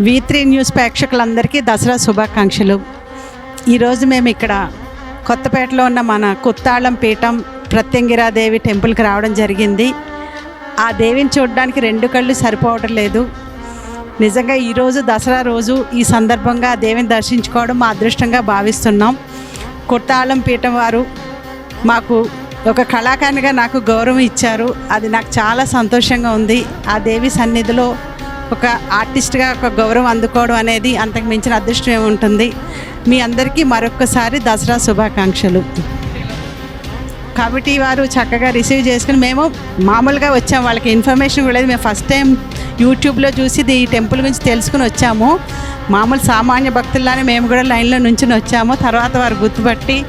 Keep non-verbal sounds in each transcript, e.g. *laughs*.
V three news ప్రేక్షకులందరికీ దసరా శుభాకాంక్షలు. ఈరోజు మేము ఇక్కడ కొత్తపేటలో ఉన్న మన కుత్తాళం పీఠం ప్రత్యంగిరాదేవి టెంపుల్కి రావడం జరిగింది. ఆ దేవిని చూడడానికి రెండు కళ్ళు సరిపోవటం లేదు. నిజంగా ఈరోజు దసరా రోజు ఈ సందర్భంగా ఆ దేవిని దర్శించుకోవడం మా అదృష్టంగా భావిస్తున్నాం. కుట్టాళం పీఠం వారు మాకు ఒక కళాకారునిగా నాకు గౌరవం ఇచ్చారు. అది నాకు చాలా సంతోషంగా ఉంది. ఆ దేవి సన్నిధిలో ఒక ఆర్టిస్ట్గా ఒక గౌరవం అందుకోవడం అనేది అంతకు మించిన అదృష్టం ఏముంటుంది? మీ అందరికీ మరొక్కసారి దసరా శుభాకాంక్షలు. కాబట్టి వారు చక్కగా రిసీవ్ చేసుకుని మేము మామూలుగా వచ్చాము. వాళ్ళకి ఇన్ఫర్మేషన్ కూడా లేదు. మేము ఫస్ట్ టైం యూట్యూబ్లో చూసి ఈ టెంపుల్ గురించి తెలుసుకుని వచ్చాము. మామూలు సామాన్య భక్తుల్లానే మేము కూడా లైన్లో నుంచుని వచ్చాము. తర్వాత వారు గుర్తుపట్టి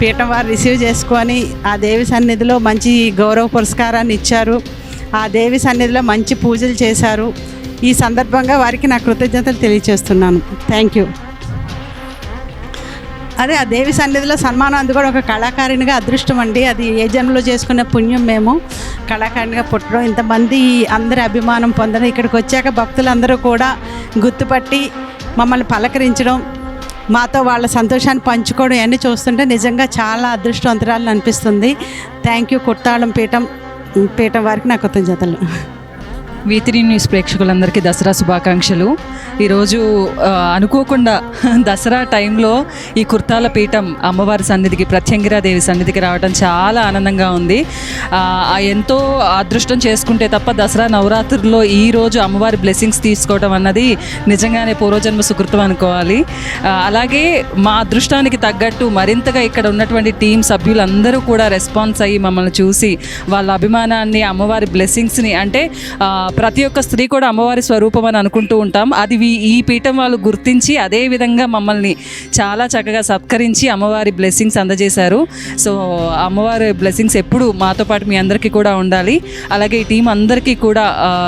పీఠం వారు రిసీవ్ చేసుకొని ఆ దేవి సన్నిధిలో మంచి గౌరవ పురస్కారాన్ని ఇచ్చారు. ఆ దేవి సన్నిధిలో మంచి పూజలు చేశారు. ఈ సందర్భంగా వారికి నా కృతజ్ఞతలు తెలియజేస్తున్నాను థ్యాంక్ యూ అదే ఆ దేవి సన్నిధిలో సన్మానం అందుకోవడం ఒక కళాకారిణిగా అదృష్టం అండి. అది ఏ జన్మలో చేసుకున్న పుణ్యం మేము. కళాకారిణిగా పుట్టడం ఇంతమంది అందరి అభిమానం పొందడం ఇక్కడికి వచ్చాక భక్తులందరూ కూడా గుర్తుపట్టి మమ్మల్ని పలకరించడం మాతో వాళ్ళ సంతోషాన్ని పంచుకోవడం ఇవన్నీ చూస్తుంటే నిజంగా చాలా అదృష్టవంతరాలను అనిపిస్తుంది. థ్యాంక్ యూ కుట్టాళం పీఠం పీఠం వారికి నా కృతజ్ఞతలు. వీతిని న్యూస్ ప్రేక్షకులందరికీ దసరా శుభాకాంక్షలు. ఈరోజు అనుకోకుండా *laughs* దసరా టైంలో ఈ కుర్తాల పీఠం అమ్మవారి సన్నిధికి ప్రత్యంగిరాదేవి సన్నిధికి రావడం చాలా ఆనందంగా ఉంది. ఎంతో అదృష్టం చేసుకుంటే తప్ప దసరా నవరాత్రుల్లో ఈ రోజు అమ్మవారి బ్లెస్సింగ్స్ తీసుకోవడం అన్నది నిజంగానే పూర్వజన్మ సుకృతం అనుకోవాలి. అలాగే మా అదృష్టానికి తగ్గట్టు మరింతగా ఇక్కడ ఉన్నటువంటి టీం సభ్యులందరూ కూడా రెస్పాన్స్ అయ్యి మమ్మల్ని చూసి వాళ్ళ అభిమానాన్ని అమ్మవారి బ్లెస్సింగ్స్ని అంటే ప్రతి ఒక్క స్త్రీ కూడా అమ్మవారి స్వరూపం అని అనుకుంటూ ఉంటాం. అది ఈ పీఠం వాళ్ళు గుర్తించి అదే విధంగా మమ్మల్ని చాలా చక్కగా సత్కరించి అమ్మవారి బ్లెస్సింగ్స్ అందజేశారు. సో అమ్మవారి బ్లెస్సింగ్స్ ఎప్పుడు మాతో పాటు మీ అందరికీ కూడా ఉండాలి. అలాగే ఈ టీం అందరికీ కూడా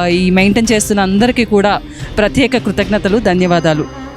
ఈ మెయింటైన్ చేస్తున్న అందరికీ కూడా ప్రత్యేక కృతజ్ఞతలు ధన్యవాదాలు.